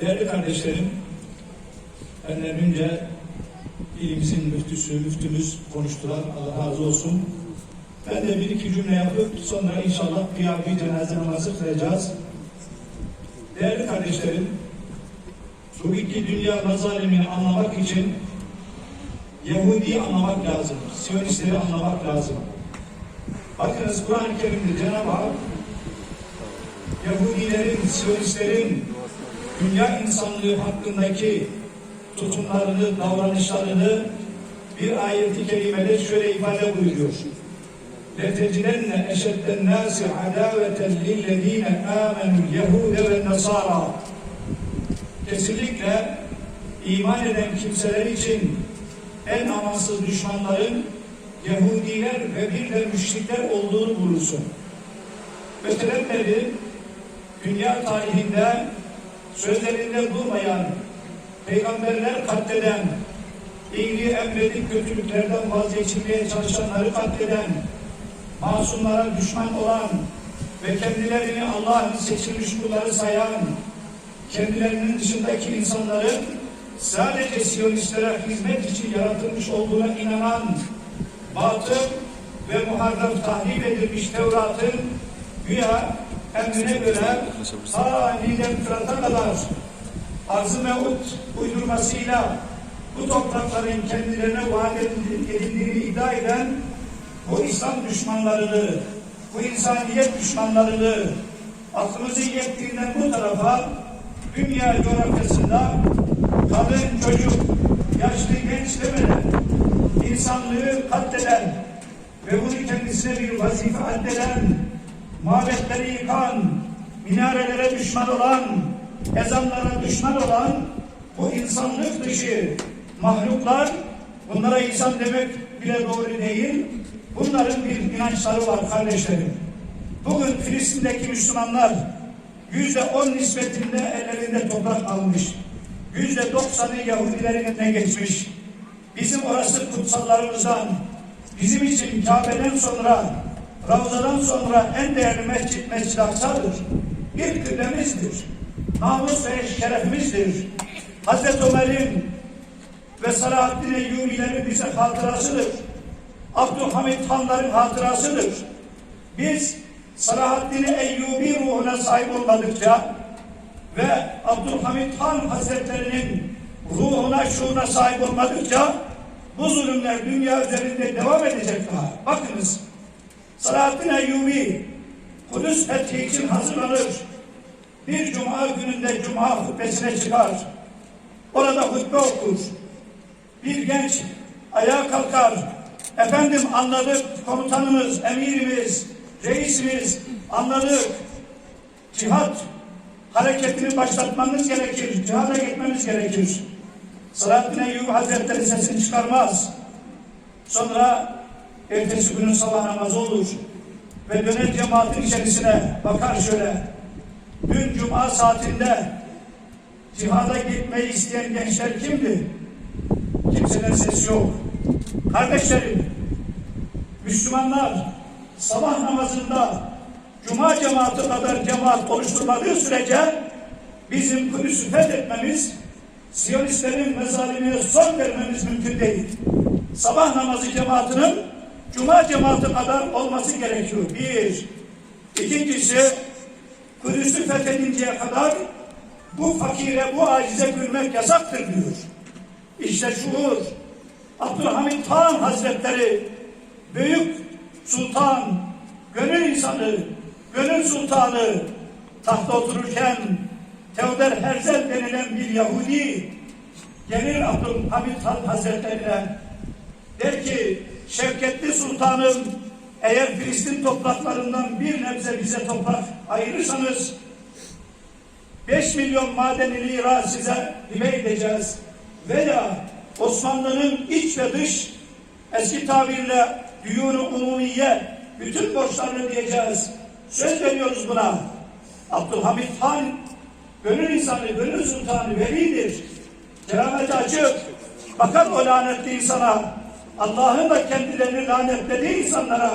Değerli kardeşlerim, benden önce ilimizin müftüsü, müftümüz konuştular. Allah razı olsun. Ben de bir iki cümle yapıp sonra inşallah kıyafet cenaze namazı kılacağız. Değerli kardeşlerim, bugünkü dünya mazalimini anlamak için Yahudi'yi anlamak lazım. Siyonistleri anlamak lazım. Bakınız Kur'an-ı Kerim'de Cenab-ı Hak Yahudilerin, Siyonistlerin dünya insanlığı hakkındaki tutumlarını, davranışlarını bir ayeti kerimede şöyle ifade buyuruyor. لَتَجِدَنَّ اَشَدَّ النَّاسِ عَدَاوَةً لِلَّذ۪ينَ آمَنُوا الْيَهُودَ وَالنَّصَارَى Kesinlikle iman eden kimseler için en amansız düşmanların Yahudiler ve bir de müşrikler olduğunu bulursun. Ötelenmedi, dünya tarihinde sözlerinde durmayan, peygamberler katleden, iyiliği emredip kötülüklerden vazgeçirmeye çalışanları katleden, masumlara düşman olan ve kendilerini Allah'ın seçilmiş kulları sayan, kendilerinin dışındaki insanların sadece Siyonistlere hizmet için yaratılmış olduğuna inanan, batıl ve muharrem tahrip edilmiş Tevrat'ın güya emrine göre ta Nil'den Fırat'a kadar arz-ı mevut uydurmasıyla bu toprakların kendilerine vaat edildiğini iddia eden bu İslam düşmanlarını, bu insaniyet düşmanlarını aklımızı yettiğinden bu tarafa dünya coğrafyasında kadın, çocuk, yaşlı, genç demeden insanlığı katleden ve bunu kendisine bir vazife addeden, mabetleri yıkan, minarelere düşman olan, ezanlara düşman olan bu insanlık dışı mahluklar, bunlara insan demek bile doğru değil, bunların bir inançları var kardeşlerim. Bugün Filistin'deki Müslümanlar yüzde on nispetinde ellerinde toprak almış. Yüzde doksanı Yahudilerin eline geçmiş. Bizim orası kutsallarımızdan, bizim için Kabe'den sonra, Ravza'dan sonra en değerli mescit Mescid-i Aksa'dır. Bir kıblemizdir. Namus ve şerefimizdir. Hazreti Ömer'in ve Salahaddin Eyyubilerin bize hatırasıdır. Abdülhamit Hanların hatırasıdır. Biz Salahaddin Eyyubi ruhuna sahip olmadıkça ve Abdülhamit Han Hazretlerinin ruhuna, şuuruna sahip olmadıkça bu zulümler dünya üzerinde devam edecek daha. Bakınız, Salahaddin Eyyubi Kudüs fethi için hazırlanır. Bir cuma gününde cuma hutbesine çıkar. Orada hutbe okur. Bir genç ayağa kalkar. Efendim anladık komutanımız, emirimiz, reisimiz anladık. Cihat hareketini başlatmamız gerekir. Cihada gitmemiz gerekir. Selahattin Eyyubi Hazretleri sesini çıkarmaz. Sonra ertesi günün sabah namazı olur. Ve döner cemaatin içerisine bakar şöyle. Dün cuma saatinde cihada gitmeyi isteyen gençler kimdi? Kimseden ses yok. Kardeşlerim, Müslümanlar sabah namazında cuma cemaati kadar cemaat oluşturmadığı sürece bizim Kudüs'ü fethetmemiz, Siyonistlerin mezalimine son vermemiz mümkün değil. Sabah namazı cemaatinin cuma cemaati kadar olması gerekiyor. Bir. İkincisi, Kudüs'ü fethedinceye kadar bu fakire, bu acize gülmek yasaktır diyor. İşte şuur, Abdülhamit Han Hazretleri, büyük sultan, gönül insanı, gönül sultanı tahta otururken Teoder Herzl denilen bir Yahudi gelir Abdülhamit Han Hazretlerine der ki Şevketli Sultanım eğer Filistin topraklarından bir nebze bize toprak ayırırsanız 5 milyon madeni lira size hibe edeceğiz. Veya Osmanlı'nın iç ve dış eski tabirle düğünü umumiye bütün borçlarını ödeyeceğiz. Söz veriyoruz buna. Abdülhamit Han gönül insanı, gönül sultanı velidir. Kerameti açık. Bakar o lanetli insana. Allah'ın da kendilerini lanetlediği insanlara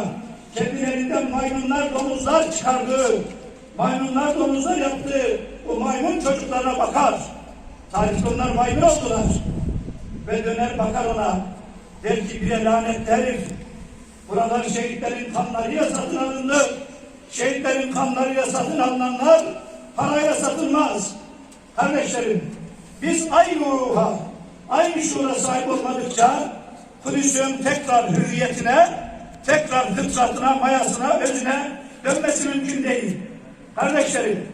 kendilerinden maymunlar, domuzlar çıkardığı maymunlar domuzlar yaptı. O maymun çocuklarına bakar. Tarihte onlar maymun oldular. Ve döner bakar ona. Der ki bire lanet herif. Buralar şehitlerin kanlarıyla satın alındı. Şehitlerin kanlarıyla satın alınanlar parayla satılmaz. Kardeşlerim, biz aynı ruha, aynı şuura sahip olmadıkça Kudüs'ün tekrar hürriyetine, tekrar fıtratına, mayasına, özüne dönmesi mümkün değil. Kardeşlerim,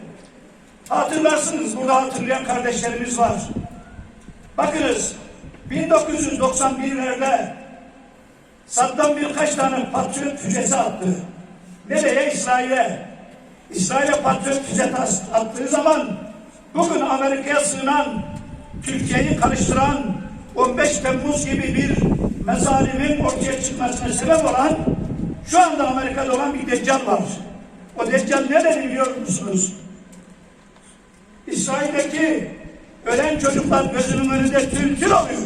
hatırlarsınız burada hatırlayan kardeşlerimiz var. Bakınız, 1991'lerde Saddam birkaç tane patriot füzesi attı. Nereye? İsrail'e. İsrail'e patriot füze attığı zaman bugün Amerika'ya sığınan, Türkiye'yi karıştıran 15 Temmuz gibi bir mezalimin ortaya çıkmasına sebep olan şu anda Amerika'da olan bir deccal var. O deccal ne biliyor musunuz? İsrail'deki ölen çocuklar gözünün önünde tül tül oluyor.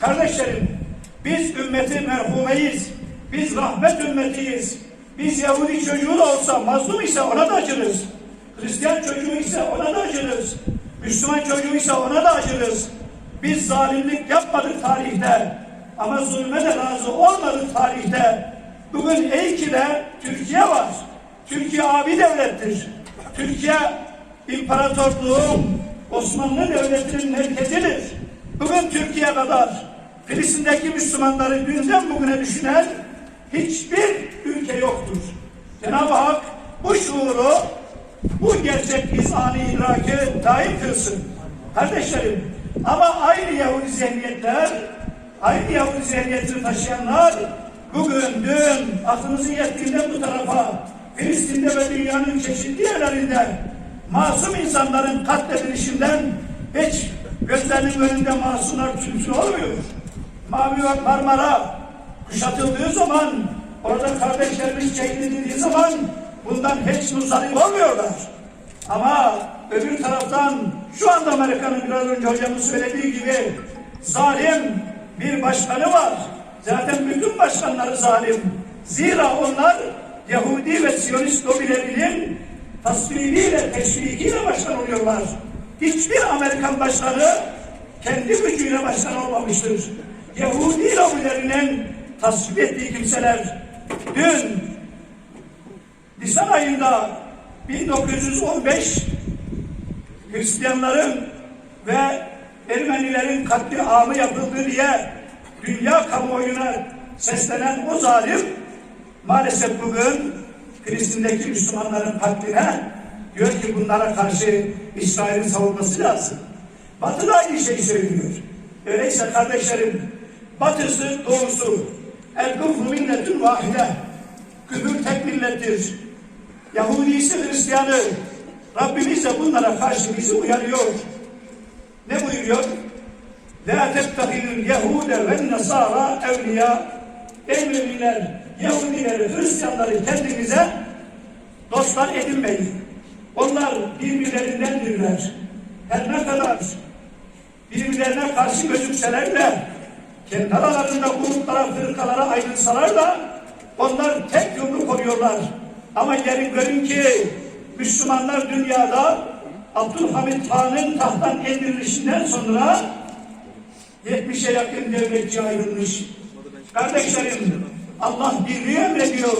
Kardeşlerim, biz ümmeti merhumeyiz. Biz rahmet ümmetiyiz. Biz Yahudi çocuğu da olsa, mazlum ise ona da acırız. Hristiyan çocuğu ise ona da acırız. Müslüman çocuğu ise ona da acırız. Biz zalimlik yapmadık tarihte. Ama zulme de razı olmadık tarihte. Bugün Eyki'de Türkiye var. Türkiye abi devlettir. Türkiye imparatorluğun Osmanlı Devleti'nin merkezidir. Bugün Türkiye kadar Filistin'deki Müslümanları dünden bugüne düşünen hiçbir ülke yoktur. Cenab-ı Hak bu şuuru, bu gerçek izanı idraki daim kılsın. Kardeşlerim, ama aynı Yahudi zihniyetler, aynı Yahudi zihniyetini taşıyanlar bugün, dün, aklımızın yettiğinde bu tarafa, Filistin'de ve dünyanın çeşitli yerlerinde masum insanların katledilişinden hiç gözlerinin önünde masumlar tümsü olmuyor. Mavi ve Marmara kuşatıldığı zaman, orada kardeşlerimiz çekildiği zaman bundan hiç muzdarip olmuyorlar. Ama öbür taraftan şu anda Amerika'nın biraz önce hocamın söylediği gibi zalim bir başkanı var. Zaten bütün başkanları zalim. Zira onlar Yahudi ve Siyonist lobilerinin tasvibiyle, teşvikiyle başkan oluyorlar. Hiçbir Amerikan başkanı kendi gücüyle başkan olmamıştır. Yahudi lobilerinin tasvip ettiği kimseler dün Nisan ayında 1915 Hristiyanların ve Ermenilerin katliamı yapıldı diye dünya kamuoyuna seslenen o zalim maalesef bugün Filistin'deki Müslümanların katline diyor ki bunlara karşı İsrail'in savunması lazım. Batı da aynı şeyi söylüyor. Öyleyse kardeşlerim batısı doğusu el kufru milletün vahide küfür tek millettir. Yahudisi Hristiyanı Rabbimiz de bunlara karşı bizi uyarıyor. Ne buyuruyor? La tettehidül Yehude ve Nasara evliya Ey müminler, Yahudileri, Hristiyanları kendinize dostlar edinmeyin. Onlar birbirlerindendirler. Her ne kadar birbirlerine karşı gözükseler de kendi aralarında gruplara, fırkalara ayrılsalar da onlar tek yumruk oluyorlar. Ama gelin görün ki Müslümanlar dünyada Abdülhamit Han'ın tahttan indirilişinden sonra 70'e yakın devletçi ayrılmış. Kardeşlerim Allah birliği emrediyor.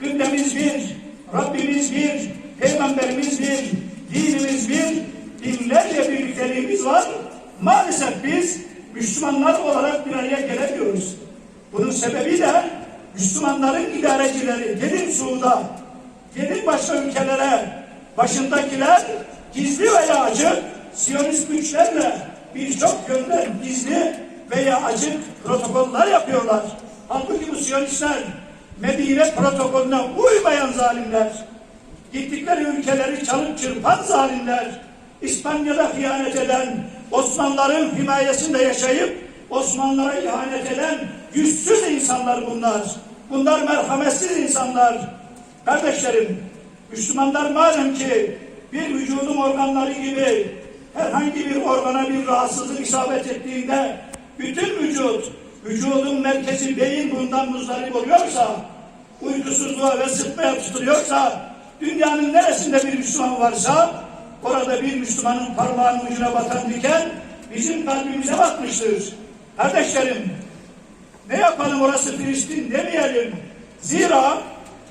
Gündemimiz bir, Rabbimiz bir, Peygamberimiz bir, dinimiz bir, binlerce birlikteliğimiz var. Maalesef biz Müslümanlar olarak bir araya gelemiyoruz. Bunun sebebi de Müslümanların idarecileri gelin Suud'a, gelin başka ülkelere, başındakiler gizli veya açık Siyonist güçlerle birçok yönden gizli veya açık protokoller yapıyorlar. Halbuki bu Siyonistler Medine protokolüne uymayan zalimler, gittikleri ülkeleri çalıp çırpan zalimler, İspanya'da hıyanet eden, Osmanlıların himayesinde yaşayıp Osmanlılara ihanet eden yüzsüz insanlar bunlar. Bunlar merhametsiz insanlar. Kardeşlerim, Müslümanlar madem ki bir vücudun organları gibi herhangi bir organa bir rahatsızlık isabet ettiğinde bütün vücut, vücudun merkezi beyin bundan muzdarip oluyorsa, uykusuzluğa ve sıtmaya tutuluyorsa, dünyanın neresinde bir Müslüman varsa orada bir Müslümanın parmağının ucuna batan diken bizim kalbimize batmıştır. Kardeşlerim ne yapalım orası Filistin demeyelim. Zira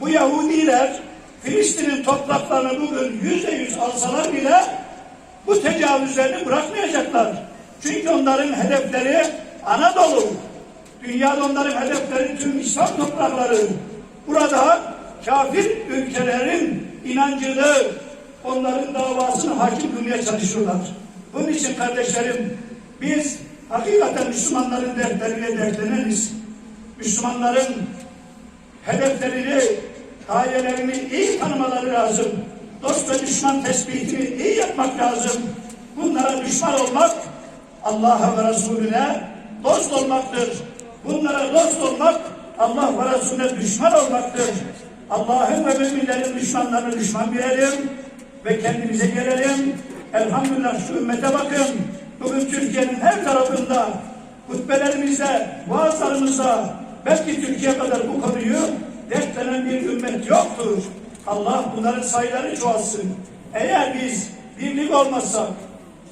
bu Yahudiler Filistin'in topraklarını bugün yüzde yüz alsalar bile bu tecavüzlerini bırakmayacaklar. Çünkü onların hedefleri Anadolu. Dünyada onların hedefleri tüm İslam toprakları. Burada kafir ülkelerin inancını, onların davasını hakim kılmaya çalışıyorlar. Bunun için kardeşlerim biz hakikaten Müslümanların dertleriyle dertleneniz. Müslümanların hedeflerini, gayelerini iyi tanımaları lazım. Dost ve düşman tespitini iyi yapmak lazım. Bunlara düşman olmak Allah'a ve Resulüne dost olmaktır. Bunlara dost olmak Allah ve Resulüne düşman olmaktır. Allah'ın ve müminlerin düşmanlarını düşman bilelim ve kendimize gelelim. Elhamdülillah şu ümmete bakın. Bugün Türkiye'nin her tarafında hutbelerimizde, vaazlarımızda belki Türkiye kadar bu konuyu dertlenen bir ümmet yoktur. Allah bunların sayıları çoğalsın. Eğer biz birlik olmazsak,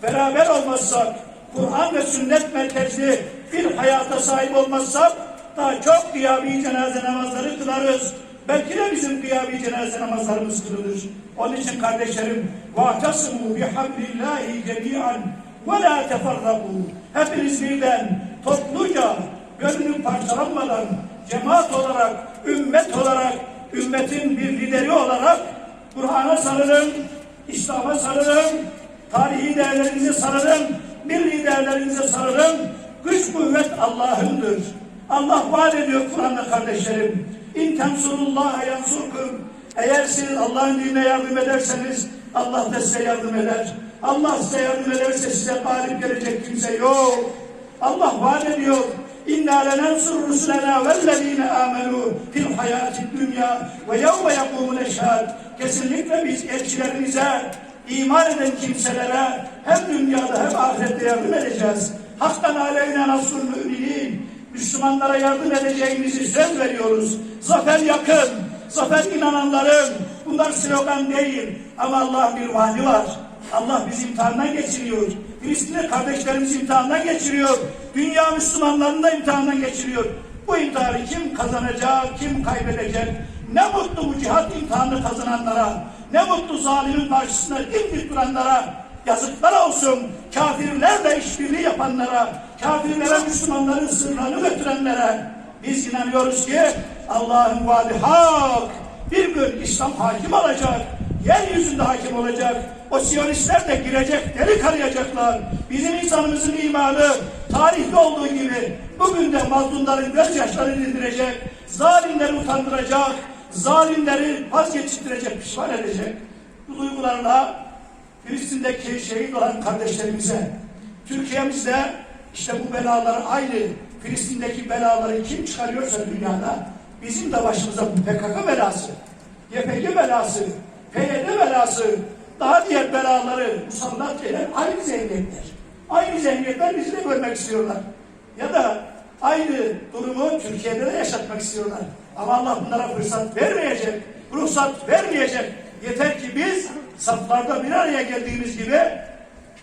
beraber olmazsak, Kur'an ve sünnet merkezli bir hayata sahip olmazsak daha çok kıyabi cenaze namazları kılarız. Belki de bizim kıyabi cenaze namazlarımız kılınır. Onun için kardeşlerim وَاَعْتَصِمُوا بِحَبْلِ اللّٰهِ جَمِيعًا وَلَا تَفَرَّقُوا Hepiniz birden topluca gönlünün parçalanmadan cemaat olarak, ümmet olarak, ümmetin bir lideri olarak Kur'an'a sarılın, İslam'a sarılın, tarihi değerlerinize sarılın, milli değerlerinize sarılın. Güç kuvvet Allah'ındır. Allah vaat ediyor Kur'an'da kardeşlerim. İn tensurullaha yansurkum. Eğer siz Allah'ın dinine yardım ederseniz Allah da size yardım eder. Allah size yardım ederse size galip gelecek kimse yok. Allah vaat ediyor. İnna lenansur rusulena vellezine amenu fil hayati dünya ve yevme yakumul eşhad. Kesinlikle biz elçilerimize, iman eden kimselere hem dünyada hem ahirette yardım edeceğiz. Haktan aleyhine nasrul müminin. Müslümanlara yardım edeceğimizi söz veriyoruz. Zafer yakın. Zafer inananların. Bunlar slogan değil. Ama Allah bir vaadi var. Allah bizi imtihandan geçiriyor. Filistinli kardeşlerimizi imtihandan geçiriyor. Dünya Müslümanlarını da imtihandan geçiriyor. Bu imtihanı kim kazanacak, kim kaybedecek? Ne mutlu bu cihat imtihanını kazananlara, ne mutlu zalimin karşısında dimdik duranlara, yazıklar olsun kafirlerle işbirliği yapanlara, kafirlere Müslümanların sırlarını götürenlere. Biz inanıyoruz ki Allah'ın vaadi hak. Bir gün İslam hakim olacak. Yeryüzünde hakim olacak. O siyonistler de girecek, delik arayacaklar. Bizim insanımızın imanı tarihte olduğu gibi bugün de mazlumların gözyaşlarını dindirecek, zalimleri utandıracak, zalimleri vazgeçirtirecek, pişman edecek. Bu duygularla Filistin'deki şehit olan kardeşlerimize, Türkiye'mizde işte bu belaları aynı Filistin'deki belaları kim çıkarıyorsa dünyada bizim de başımıza bu PKK belası, YPG belası, PYD belası, daha diğer belaları musallat eden aynı zihniyetler. Aynı zihniyetler bizi de görmek istiyorlar. Ya da aynı durumu Türkiye'de de yaşatmak istiyorlar. Ama Allah bunlara fırsat vermeyecek, ruhsat vermeyecek. Yeter ki biz saflarda bir araya geldiğimiz gibi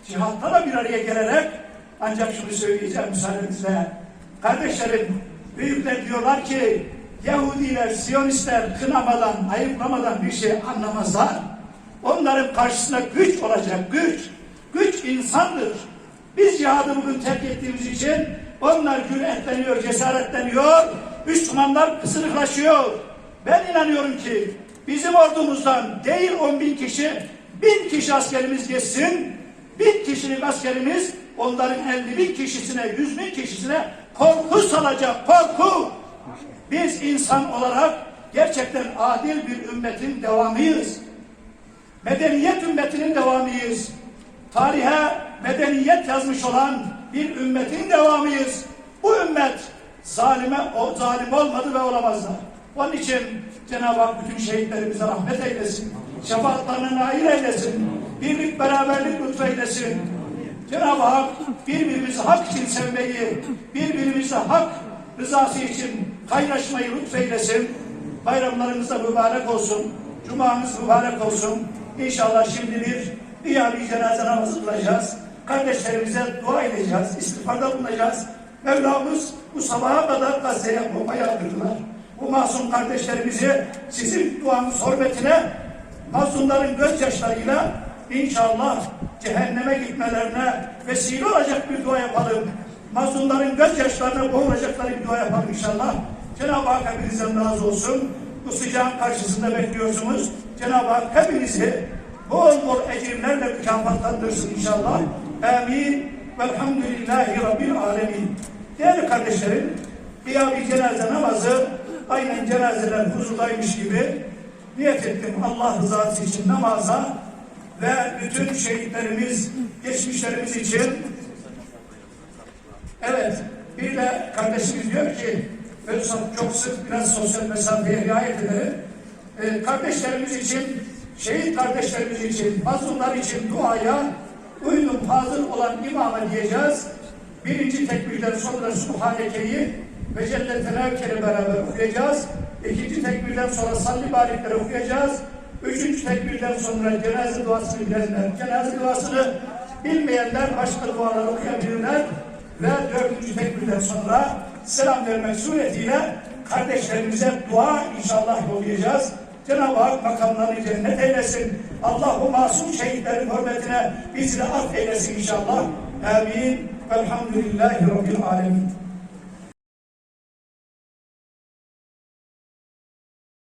cihatta da bir araya gelerek ancak şunu söyleyeceğim müsaadenizle. Kardeşlerim, büyükler diyorlar ki Yahudiler, Siyonistler kınamadan, ayıplamadan bir şey anlamazlar. Onların karşısında güç olacak, güç. Güç insandır. Biz cihadı bugün terk ettiğimiz için onlar cüretleniyor, cesaretleniyor. Müslümanlar kısırıklaşıyor. Ben inanıyorum ki bizim ordumuzdan değil 10 bin kişi, bin kişi askerimiz geçsin. Bin kişilik askerimiz onların 50 bin kişisine, 100 bin kişisine korku salacak, korku. Biz insan olarak gerçekten adil bir ümmetin devamıyız. Medeniyet ümmetinin devamıyız. Tarihe medeniyet yazmış olan bir ümmetin devamıyız. Bu ümmet zalime o zalim olmadı ve olamazlar. Onun için Cenab-ı Hak bütün şehitlerimize rahmet eylesin. Şefaatlerine nail eylesin. Birlik beraberlik lütfeylesin. Cenab-ı Hak birbirimizi hak için sevmeyi, birbirimizi hak rızası için kaynaşmayı lütfeylesin. Bayramlarımız da mübarek olsun. Cumanız mübarek olsun. İnşallah şimdi bir bir cenaze namazı kılacağız. Kardeşlerimize dua edeceğiz, istiğfarda bulunacağız. Mevlamız bu sabaha kadar Gazze'ye bomba yağdırdılar. Bu masum kardeşlerimizi sizin duanız hürmetine masumların gözyaşlarıyla inşallah cehenneme gitmelerine vesile olacak bir dua yapalım. Mazlumların gözyaşlarına boğulacakları bir dua yapalım inşallah. Cenab-ı Hak hepinizden razı olsun. Bu sıcağın karşısında bekliyorsunuz. Cenab-ı Hak hepinizi bol bol ecirlerle mükafatlandırsın inşallah. Amin. Velhamdülillahi Rabbil alemin. Değerli kardeşlerim, bir cenaze namazı aynen cenazeler huzurdaymış gibi niyet ettim Allah rızası için namaza ve bütün şehitlerimiz, geçmişlerimiz için Evet, bir de kardeşimiz diyor ki böyle çok sık biraz sosyal mesafeye riayet edelim. Ee, kardeşlerimiz için, şehit kardeşlerimiz için, mazlumlar için duaya uydum hazır olan imama diyeceğiz. Birinci tekbirden sonra Subhaneke'yi ve Celle Tenavker'i beraber okuyacağız. İkinci tekbirden sonra salli barikleri okuyacağız. Üçüncü tekbirden sonra cenaze duasını bilenler, cenaze duasını bilmeyenler başka dualar okuyabilirler ve dördüncü tekbirden sonra selam vermek suretiyle kardeşlerimize dua inşallah yollayacağız. Cenab-ı Hak makamlarını cennet eylesin. Allah bu masum şehitlerin hürmetine bizi de affeylesin inşallah. Amin. Velhamdülillahi Rabbil Alemin.